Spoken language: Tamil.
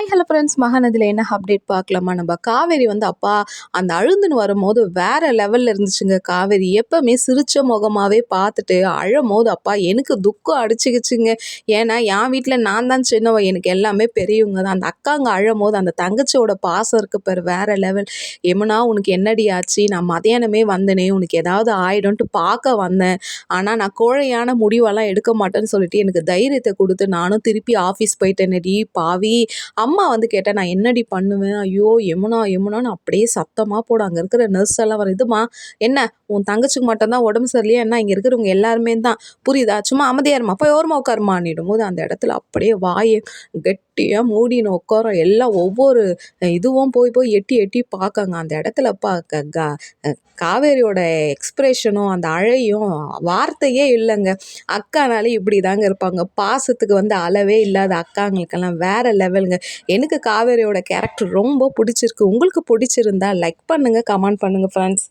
ஐ ஹலோ ஃப்ரெண்ட்ஸ் மகாநதியில் என்ன அப்டேட் பார்க்கலாமா? நம்ம காவேரி வந்து அப்பா அந்த அழுந்துன்னு வரும்போது வேறு லெவலில் இருந்துச்சுங்க. காவேரி எப்போவுமே சிரித்த முகமாகவே பார்த்துட்டு அழும் போது அப்பா எனக்கு துக்கம் அடிச்சுக்கிச்சுங்க. ஏன்னா என் வீட்டில் நான் தான் சின்னவன் எனக்கு எல்லாமே பெரியவங்க தான். அந்த அக்காங்க அழும் போது அந்த தங்கச்சியோட பாசம் இருக்கு பேர் வேறு லெவல் எமுனா உனக்கு என்னடி ஆச்சு? நான் மதியானமே வந்தேனே உனக்கு ஏதாவது ஆயிடும்ட்டு பார்க்க வந்தேன். ஆனால் நான் கோழையான முடிவெல்லாம் எடுக்க மாட்டேன்னு சொல்லிட்டு எனக்கு தைரியத்தை கொடுத்து நானும் திருப்பி ஆஃபீஸ் போயிட்டேனடி பாவி. அம்மா வந்து கேட்டேன் நான் என்னடி பண்ணுவேன்? ஐயோ எமுனா எமுனான்னு அப்படியே சத்தமாக போட. அங்கே இருக்கிற நர்ஸ் எல்லாம் வர இதுமா என்ன? உன் தங்கச்சிக்கு மட்டும்தான் உடம்பு சரியில்லையா? என்ன? இங்கே இருக்கிறவங்க எல்லாருமே தான் புரியுதா? சும்மா அமைதியாருமா போய் ஓரமாக உட்காருமான்னிடும் போது அந்த இடத்துல அப்படியே வாயை குட்டியாக மூடின்னு உட்காரோம் எல்லாம் ஒவ்வொரு இதுவும் போய் போய் எட்டி எட்டி பார்க்காங்க. அந்த இடத்துல பா காவேரியோட எக்ஸ்ப்ரெஷனும் அந்த அழையும் வார்த்தையே இல்லைங்க. அக்கானாலே இப்படி தாங்க இருப்பாங்க. பாசத்துக்கு வந்து அளவே இல்லாத அக்காங்களுக்கெல்லாம் வேறு லெவலுங்க எனக்கு காவேரியோட கேரக்டர் ரொம்ப பிடிச்சிருக்கு. உங்களுக்கு பிடிச்சிருந்தா லைக் பண்ணுங்கள் கமெண்ட் பண்ணுங்கள் ஃப்ரெண்ட்ஸ்